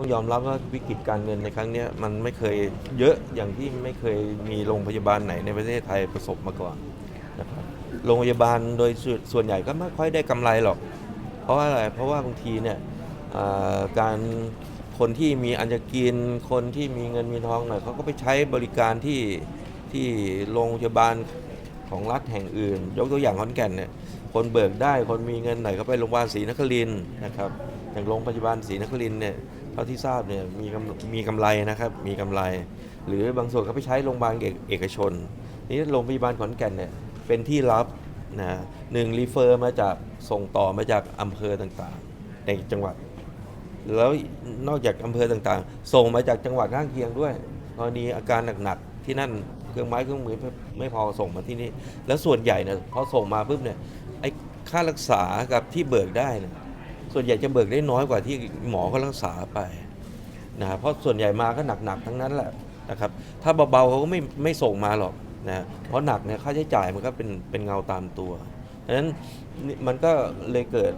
ต้องยอมรับว่าวิกฤตการเงินในครั้งนี้มันไม่เคยเยอะอย่างที่ไม่เคยมีโรงพยาบาลไหนในประเทศไทยประสบมาก่อนนะครับโรงพยาบาลโดยส่วนส่วนใหญ่ก็ไม่ค่อยได้กำไรหรอก เพราะว่าอะไรเพราะว่าบางทีเนี่ยการคนที่มีอันจะกินคนที่มีเงินมีทองหน่อยเขาก็ไปใช้บริการที่ที่โรงพยาบาลของรัฐแห่งอื่น ยกตัวอย่างขอนแก่นเนี่ยคนเบิกได้คนมีเงินหน่อยก็ไปโรงพยาบาลศรีนครินทร์นะครับอย่างโรงพยาบาลศรีนครินทร์เนี่ยาที่ทราบเนี่ยมีกำมีกำไรนะครับมีกำไร หรือบางส่วนก็ไปใช้โรงพยาบาลเอกเอกชน นี่โรงพยาบาลขอนแก่นเนี่ยเป็นที่รับนะหนึ่งรีเฟอร์มาจากส่งต่อมาจากอำเภอต่างๆ ในจังหวัด แล้วนอกจากอำเภอต่างๆ ส่งมาจากจังหวัดข้างเคียงด้วยกรณีอาการหนักๆที่นั่นเครื่องไม้เครื่องมือไม่ไม่พอส่งมาที่นี่แล้วส่วนใหญ่เนี่ยพอส่งมาปุ๊บเนี่ยไอ้ค่ารักษากับที่เบิกได้เนี่ย ส่วนใหญ่จะเบิกได้น้อยกว่าที่หมอเขารักษาไปนะเพราะส่วนใหญ่มาก็หนักๆทั้งนั้นแหละนะครับถ้าเบาๆเขาก็ไม่ไม่ส่งมาหรอกนะเพราะหนักเนี่ยค่าใช้จ่ายมันก็เป็นเป็นเงาตามตัวดังนั้นมันก็เลยเกิด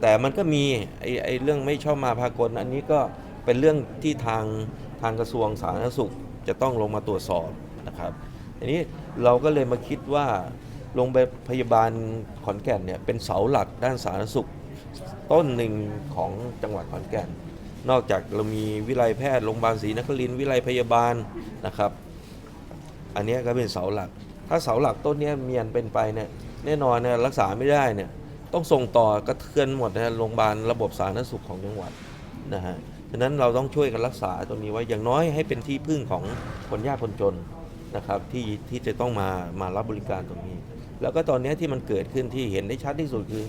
แต่มันก็มีไอ้ไอ้เรื่องไม่ชอบมาพากล อันนี้ก็เป็นเรื่องที่ทางทางกระทรวงสาธารณสุขจะต้องลงมาตรวจสอบนะครับทีนี้เราก็เลยมาคิดว่าโรงพยาบาลขอนแก่นเนี่ยเป็นเสาหลักด้านสาธารณสุข ต้นหนึ่งของจังหวัดขอนแก่น นอกจากเรามีวิไลแพทย์โรงพยาบาลศรีนครินทร์วิไลพยาบาลนะครับ อันนี้ก็เป็นเสาหลัก ถ้าเสาหลักต้นนี้เมียนเป็นไปเนี่ยแน่นอนเนี่ยรักษาไม่ได้เนี่ยต้องส่งต่อกระเทือนหมดนะโรงพยาบาลระบบสาธารณสุขของจังหวัดนะฮะฉะนั้นเราต้องช่วยกันรักษาตรงนี้ไว้อย่างน้อยให้เป็นที่พึ่งของคนยากคนจนนะครับที่ที่จะต้องมามารับบริการตรงนี้ แล้วก็ตอนนี้ที่มันเกิดขึ้นที่เห็นได้ชัดที่สุดคือ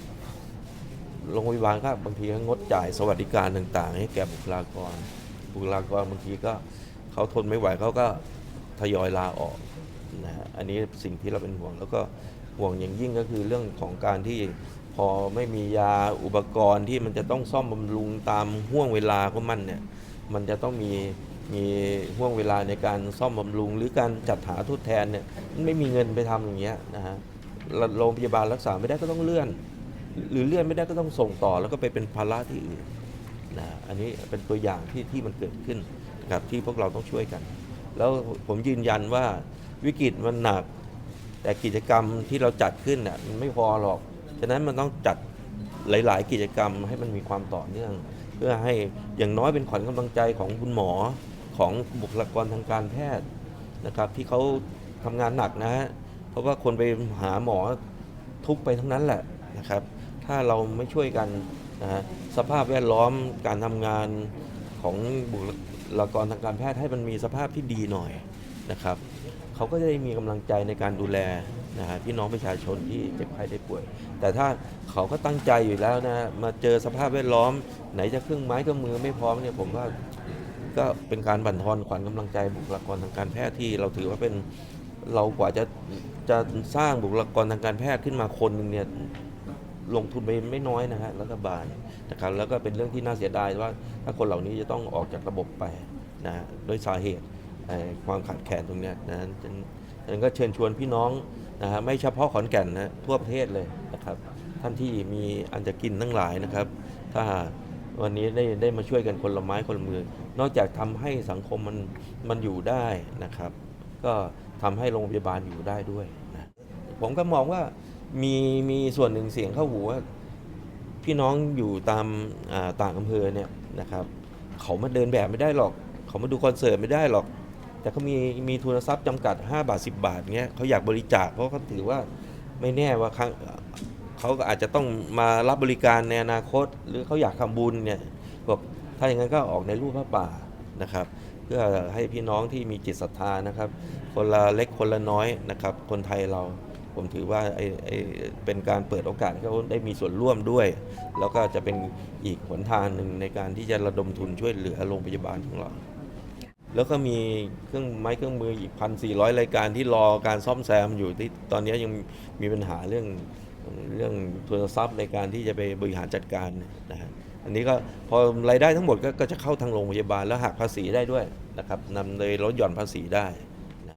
โรงพยาบาลก็บางทีก็งดจ่ายสวัสดิการต่าง ๆ ให้แก่บุคลากร บุคลากรบางทีก็เขาทนไม่ไหวเขาก็ทยอยลาออกนะฮะอันนี้สิ่งที่เราเป็นห่วง แล้วก็ห่วงอย่างยิ่งก็คือเรื่องของการที่พอไม่มียาอุปกรณ์ที่มันจะต้องซ่อมบำรุงตามห่วงเวลาของมันเนี่ยมันจะต้องมีมีห่วงเวลาในการซ่อมบำรุง หรือการจัดหาทดแทนเนี่ยไม่มีเงินไปทำอย่างเงี้ยนะฮะโรงพยาบาลรักษาไม่ได้ก็ต้องเลื่อน หรือเลื่อนไม่ได้ก็ต้องส่งต่อแล้วก็ไปเป็นภาระที่อื่นนะอันนี้เป็นตัวอย่างที่ที่มันเกิดขึ้นนะครับที่พวกเราต้องช่วยกัน แล้วผมยืนยันว่าวิกฤตมันหนัก แต่กิจกรรมที่เราจัดขึ้นน่ะมันไม่พอหรอก ฉะนั้นมันต้องจัดหลาย ๆ กิจกรรมให้มันมีความต่อเนื่อง เพื่อให้อย่างน้อยเป็นขวัญกำลังใจของคุณหมอของบุคลากรทางการแพทย์นะครับที่เขาทำงานหนักนะฮะเพราะว่าคนไปหาหมอทุกไปทั้งนั้นแหละนะครับ ถ้าเราไม่ช่วยกันนะฮะสภาพแวดล้อมการทำงานของบุคลากรทางการแพทย์ให้มันมีสภาพที่ดีหน่อยนะครับเขาก็จะได้มีกำลังใจในการดูแลนะฮะพี่น้องประชาชนที่เจ็บไข้ได้ป่วย แต่ถ้าเขาก็ตั้งใจอยู่แล้วนะมาเจอสภาพแวดล้อม ไหนจะเครื่องไม้เครื่องมือไม่พร้อมเนี่ยผมว่าก็เป็นการบั่นทอนขวัญกำลังใจบุคลากรทางการแพทย์ที่เราถือว่าเป็นเรากว่าจะจะสร้างบุคลากรทางการแพทย์ขึ้นมาคนหนึ่งเนี่ย ลงทุนไปไม่น้อยนะฮะรัฐบาลนะครับแล้วก็เป็นเรื่องที่น่าเสียดายว่า ถ้าคนเหล่านี้จะต้องออกจากระบบไปนะฮะโดยสาเหตุความขาดแคลนตรงนี้นะฉะนั้นฉันก็เชิญชวนพี่น้องนะฮะไม่เฉพาะขอนแก่นนะทั่วประเทศเลยนะครับ ท่านที่มีอันจะกินทั้งหลายนะครับ ถ้าวันนี้ได้ได้มาช่วยกันคนละไม้คนละมือ นอกจากทำให้สังคมมันมันอยู่ได้นะครับ ก็ทำให้โรงพยาบาลอยู่ได้ด้วยนะผมก็มองว่า มีมีส่วนหนึ่งเสียงเข้าหูว่าพี่น้องอยู่ตามต่างอำเภอเนี่ยนะครับ เขามาเดินแบบไม่ได้หรอก เขามาดูคอนเสิร์ตไม่ได้หรอก แต่เขามีมีทุนทรัพย์จำกัด 5 บาท 10 บาทเงี้ยเขาอยากบริจาคเพราะเขาถือว่าไม่แน่ว่าครั้งเขาก็อาจจะต้องมารับบริการในอนาคต หรือเขาอยากทำบุญเนี่ยบอกถ้าอย่างนั้นก็ออกในรูปพระป่านะครับ เพื่อให้พี่น้องที่มีจิตศรัทธานะครับ คนละเล็กคนละน้อยนะครับ คนไทยเรา ผมถือว่าไอ้ไอ้เป็นการเปิดโอกาสให้เขาได้มีส่วนร่วมด้วย แล้วก็จะเป็นอีกหนทางหนึ่งในการที่จะระดมทุนช่วยเหลือโรงพยาบาลของเรา แล้วก็มีเครื่องไม้เครื่องมืออีกพันสี่ร้อยรายการที่รอการซ่อมแซมอยู่ที่ตอนนี้ยังมีปัญหาเรื่องเรื่องทุนทรัพย์ในการที่จะไปบริหารจัดการนะฮะอันนี้ก็พอรายได้ทั้งหมดก็ก็จะเข้าทางโรงพยาบาลแล้วหักภาษีได้ด้วยนะครับนำเลยลดหย่อนภาษีได้